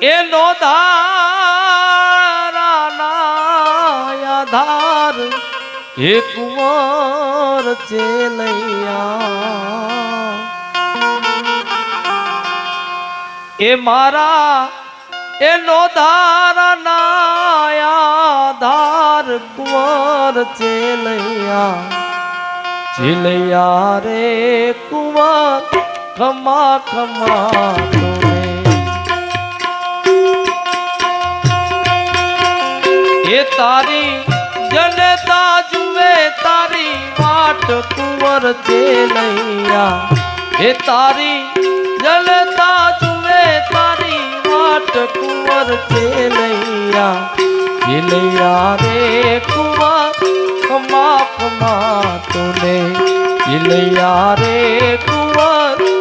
એનો ધાર હે કુંવર ચેલૈયા એ મારા એનો ધારાના ધાર કુંવર ચેલૈયા ચેલૈયા રે કુંવર ખમા ખમા. તારી, જનતા જુએ તારી વાટ કુંવર છે નૈયા. હે તારી, જનતા જુએ તારી વાટ કુંવર ચેલૈયા ચેલૈયા રે કુંવર ખમા ખમા તુને ચેલૈયા રે કુંવર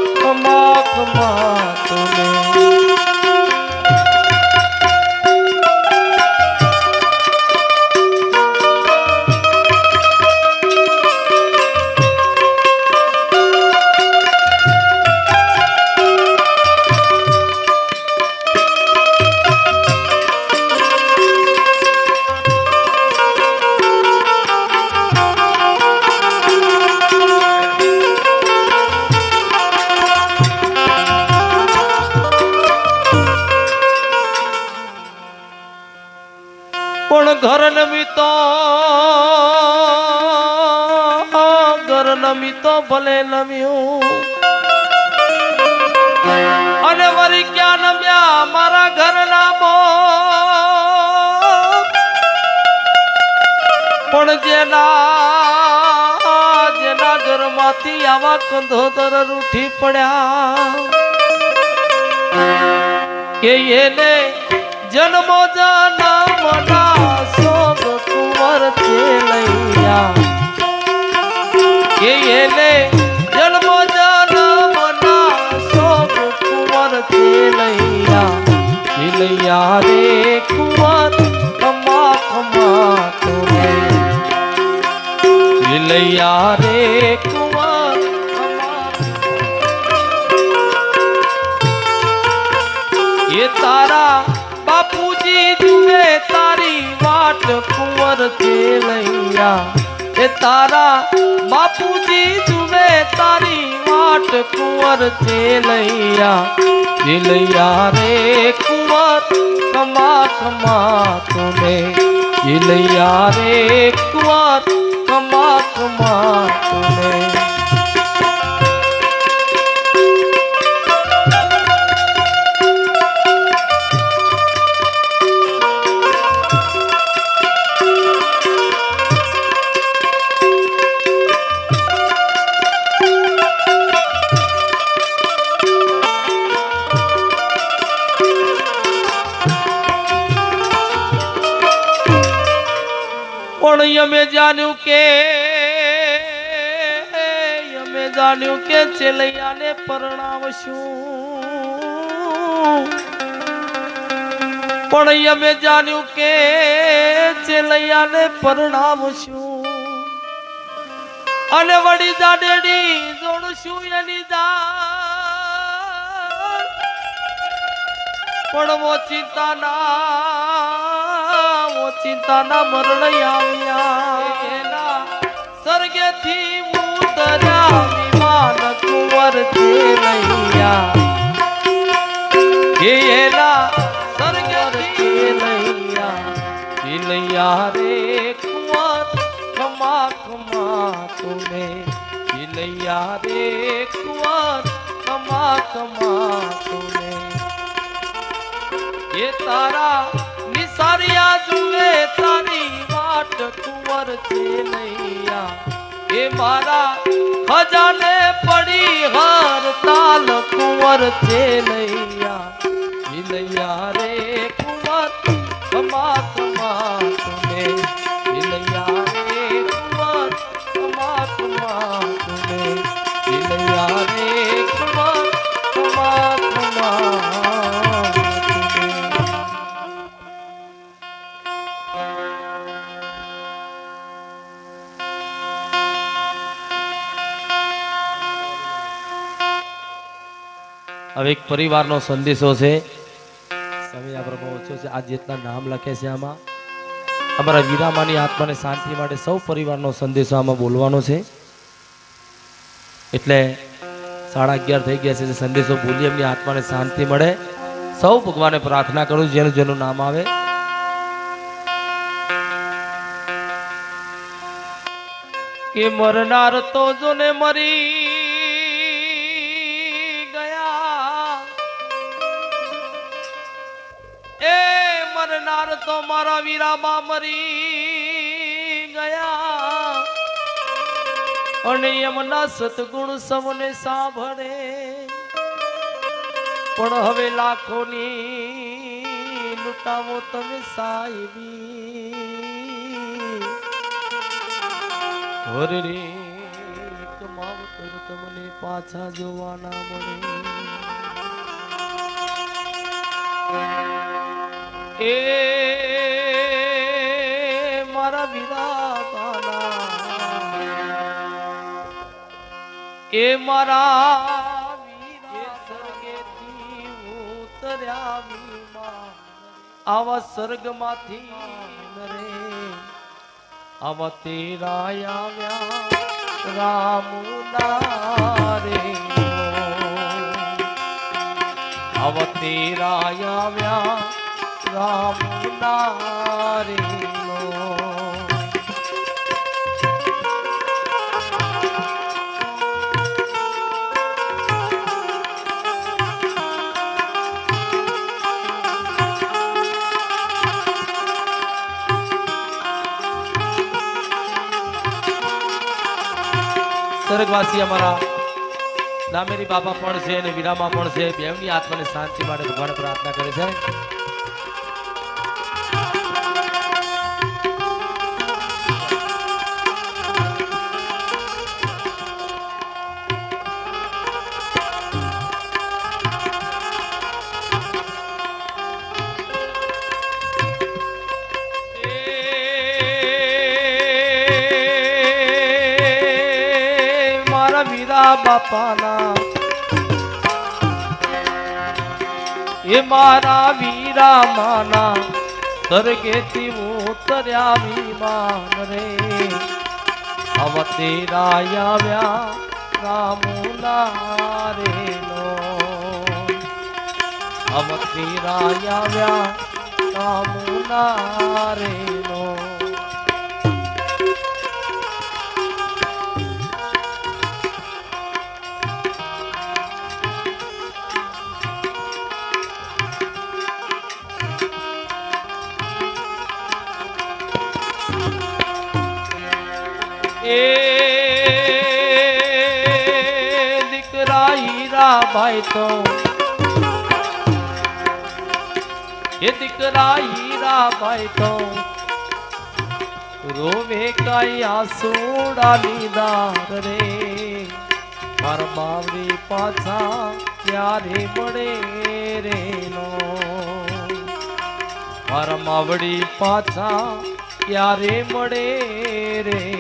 વરી ક્યાં નમ્યા? મારા ઘરના મો પણ જેના જેના ઘરમાંથી આવા કંધોદર રૂઠી પડ્યા. કે એને જન્મો જન્મના સોગ કુંવર ચેલૈયા કે એને ચેલૈયા રે કુંવર ખમા ખમા તુમે ચેલૈયા રે કુંવર એ તારા બાપુજી જુએ તારી વાટ કુંવર ચેલૈયા એ તારા બાપુજી જુએ તારી વાટ કુંવર ચેલૈયા ચેલૈયા રે કુંવર કમા ખમા તુને ચેલૈયા રે કુંવર કમા ખમા જાણ્યું ચેલૈયાને પરણાવશું. પણ અમે જાણ્યું કે ચેલૈયાને પરણાવશું. અને વળી જાડેડી જોડશું એની દા પણ ઓચિંતાના ઓચિંતાના મરણ આવ્યા. એના સ્વર્ગેથી ઉતર્યા વિમાન કુંવર ચેલૈયા હે એના સ્વર્ગેથી લૈયા ચેલૈયા રે કુંવર ये तारा निसारिया ચેલૈયા तारी वाट कुंवर ખમા મારા ખજાને પડી હર તાલ કુંવર છે નૈયા. નૈયા રે કુંવર ખમા ખમા એક પરિવારનો સંદેશો આમાં. અમારા વીરામાની આત્માને શાંતિ માટે સૌ પરિવારનો સંદેશો આમાં બોલવાનો છે. એટલે સાડા અગિયાર થઈ ગયા છે સંદેશો બોલી એમની શાંતિ મળે. સૌ ભગવાને પ્રાર્થના કરું, જેનું જેનું નામ આવે. કે મરનાર તો જોને મરી મરનાર તો મારા વીરામાં મરી ગયા. અને એમના સદગુણ સૌને સાંભળે. પણ હવે લાખોની લૂંટાવો તમે સાહેબી. હરે તમને પાછા જોવાના મળે. એ મારા વિરાતાના એ મારા વીરા. સ્વર્ગેથી ઉતર્યા વિમાન આવા સ્વર્ગમાંથી નરે. આવા તેરા આવ્યા રામુના રે. આવા તેરા આવ્યા રામુના રે સ્વર્ગવાસી અમારા દામેરી બાબા પણ છે અને વીરામાં પણ છે. બેવની આત્માને શાંતિ માટે ભગવાન પ્રાર્થના કરે છે. બાપાના. એ મારા વીરા માના સ્વર્ગેથી ઉતર્યા વિમાન રે. હવે તેરા આવ્યા રામુના રે તેરા આવ્યા રામુના રે દીકરા ભાઈ તો. એ દીકરા હીરા ભાઈ તો. રોવે કઈ આસુડા લીદાર રે. મારા બાવરી પાછા ક્યારે મળે રે નો? મારા માવડી પાછા ક્યારે મળે રે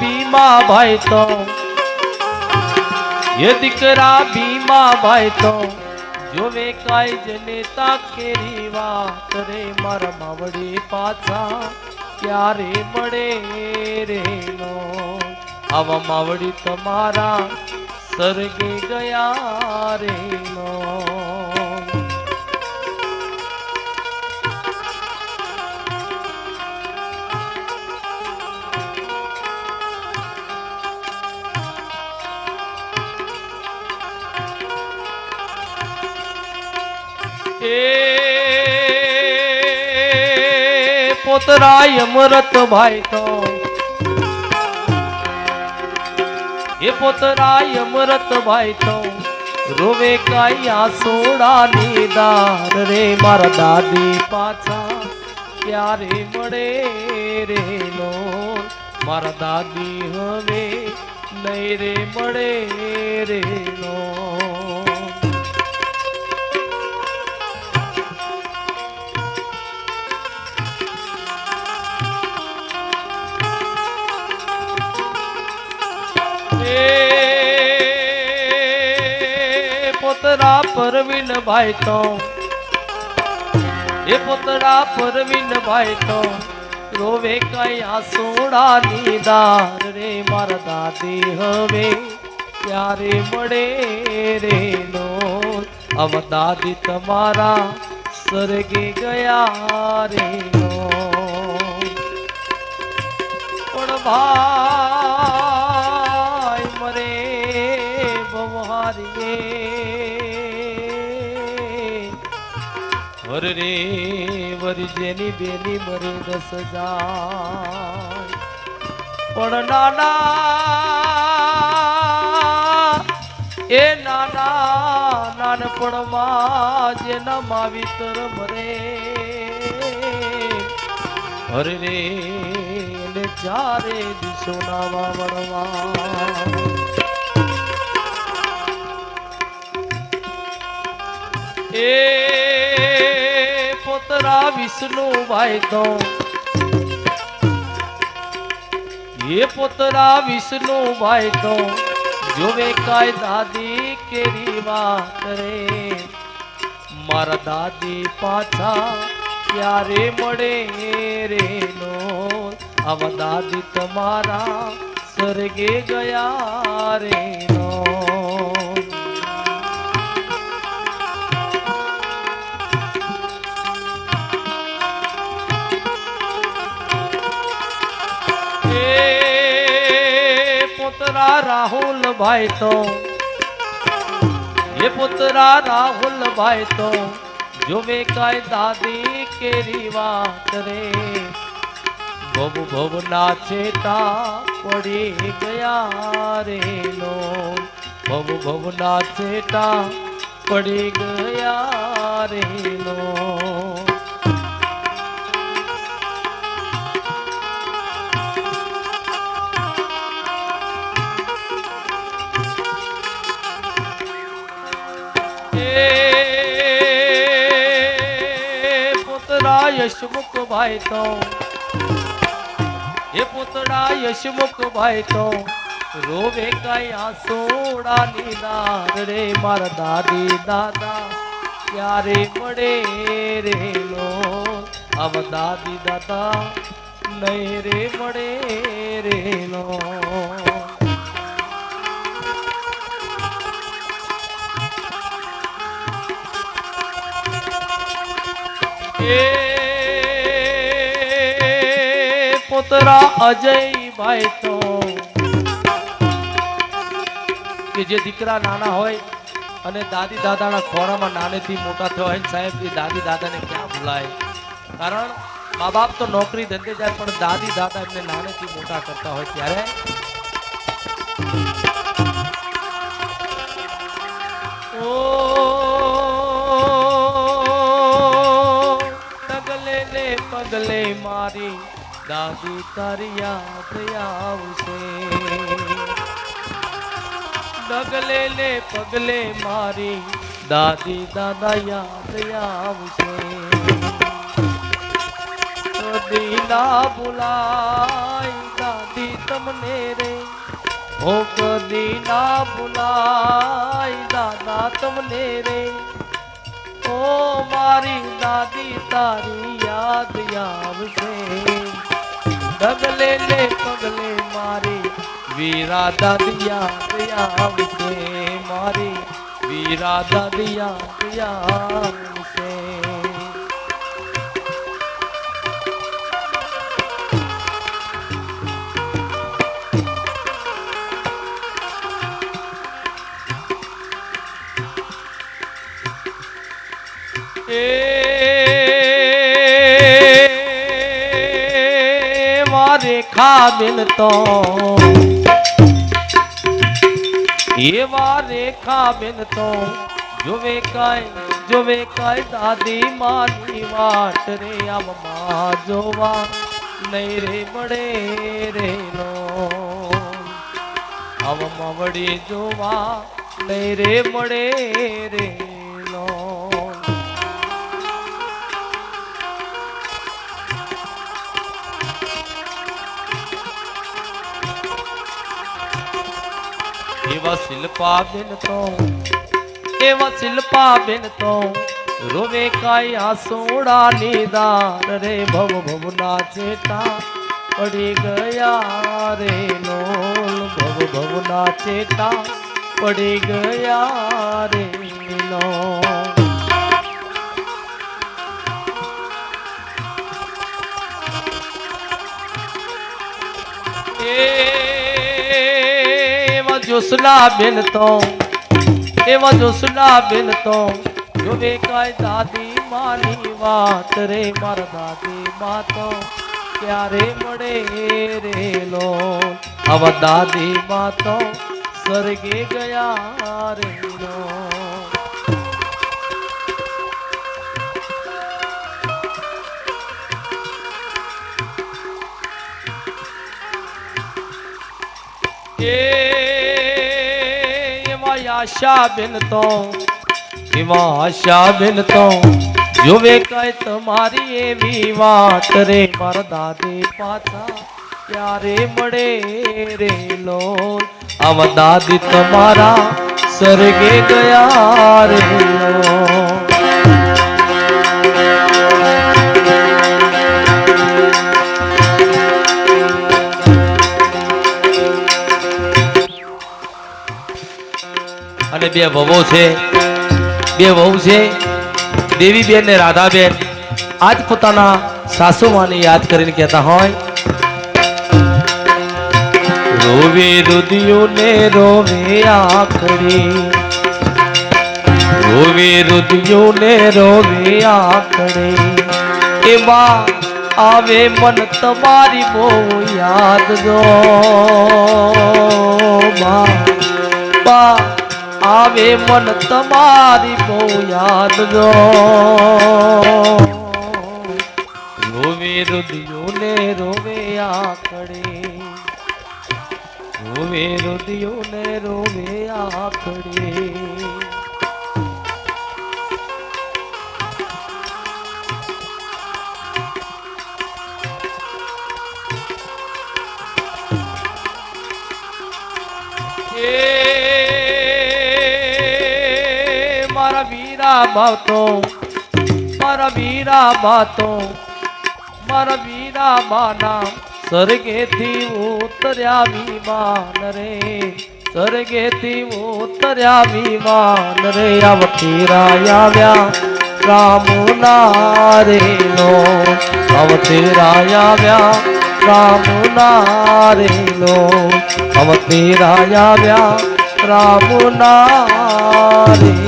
ભીમા ભાઈ તો. એ દીકરા ભીમા ભાઈ તો. જોવે કાય જને કેરી વાત રે, મારા માવડી પાછા ક્યારે મળે રે નો? આવા માવડી તમારા સરગે ગયા રે નો? પોતરાય અમૃત ભાઈ તો. હે પોતરાય અમૃત ભાઈ તો. રોવે કાઈ આસોડા નિદાર રે, મારા દાદી પાછા ક્યારે મળે રે લો? મારા દાદી હવે નહીં રે મળે રે નો પરવીન ભાઈ તો. એ પોતરા પરવીન ભાઈ તો. રોવે કઈ આસોડા નીદાર રે, મારા દાદી હવે ક્યારે મળે રે નો અવ દાદી તમારા સ્વર્ગે ગયા રે નો પણ ભાઈ રે વરી જેની બેની મરે રસ જાય પણ નાના એ નાના નાનપણમાં જેના માવીતર મરે હરે રે ને ચારે દિશોના વાવણવા એ પોતરા વિષ્ણુ વાયદો એ પોતરા વિષ્ણુ વાયદો જોવે કાય દાદી કેરી વાત રે મારા દાદી પાછા ક્યારે મળે રે નો આવા દાદી તમારા સ્વર્ગે ગયા રે નો પોતરા રાહુલ ભાઈ તો. હે પુત્રા રાહુલ ભાઈ તો. જોવે કાય દાદી કેરી વાત રે. ભવ ભવ નાચેતા પડી ગયા રે લો. ભવ ભવ નાચેતા પડી ગયા રે લો. યશમુખ ભાઈ તો. એ પુતરા યશમુખ ભાઈ તો. રોવે કઈ આસોડા નીદાર રે, મારા દાદી દાદા, ક્યારે પડે રે લો? આવ દાદી દાદા, નહીં રે મળે રે લો? એ પોતરા અજય ભાઈ તો. કે જે દીકરા નાના હોય અને દાદી દાદાના ખોરામાં નાનેથી મોટા થયા હોય સાહેબ, એ દાદી દાદાને ક્યાં ભૂલાય? કારણ મા બાપ તો નોકરી ધંધે જાય, પણ દાદી દાદા એમને નાનેથી મોટા કરતા હોય ત્યારે ઓ પગલે મારી દાદી તારી યાદ આવશે. ડગલે ને પગલે મારી દાદી દાદા યાદ આવશે. કદી બોલાય દાદી તમને રે. ઓ કદીના બોલાય દાદા તમને રે. ઓ મારી દાદી તારી યાદ આવશે. ડગલે ને પગલે મારી. વીરા દાદિયા યાદ આવશે મારી. વીરા દાદિયા યાદ મારે ખાબેન તો એવા રેખા બેન તો જોવે કાય જોવે કાય દાદી માની વાટ રે આમમાં જોવા. નહીં રે મળે રે લો. આવમાં વળી જોવા. નહીં રે મળે રે લો. શિલ્પા બેન તો એવા શિલ્પા બેન તો, રોવે કાઈ આસોડા નિદાન રે, ભવ ભવના ચેટા પડી ગયા રે લોલ ભવ ભવના ચેટા પડી ગયા રે લોલ જોસના બેન તો, એવા જોસના બેન તો, જોવે કાય દાદી માની વાત રે, મારા દાદી મા તો ક્યારે મળે રે લો? આવા દાદી મા તો સ્વર્ગે ગયા રે લો. એમાં આશા બેન તો એમાં આશા બેન તો જોવે કઈ તમારી એવી વાત રે, મારા દાદી પાછા ક્યારે મળે રે લો આવા દાદી તમારા સ્વર્ગે ગયા રે લો અને બે વહુ છે. બે વહુ છે. દેવીબેન ને રાધાબેન આજ પોતાના સાસુમાને યાદ કરીને કહેતા હોય, રોવે રુદિયો ને રોવે આખડી. રોવે રુદિયો રોવે આખડી. એમાં આવે મન તમારી બહુ યાદ બા બા. આવે મન તમારી બહુ યાદ જો ભાવતો મારા વીરા ભાતો મારા વીરા બાના સ્વર્ગેથી ઉતર્યા વિમાન રે. સ્વર્ગેથી ઉતર્યા વિમાન રે. આવતી રાય આવ્યા. રામના રે લો. આવતી રાય આવ્યા. રામના રે લો.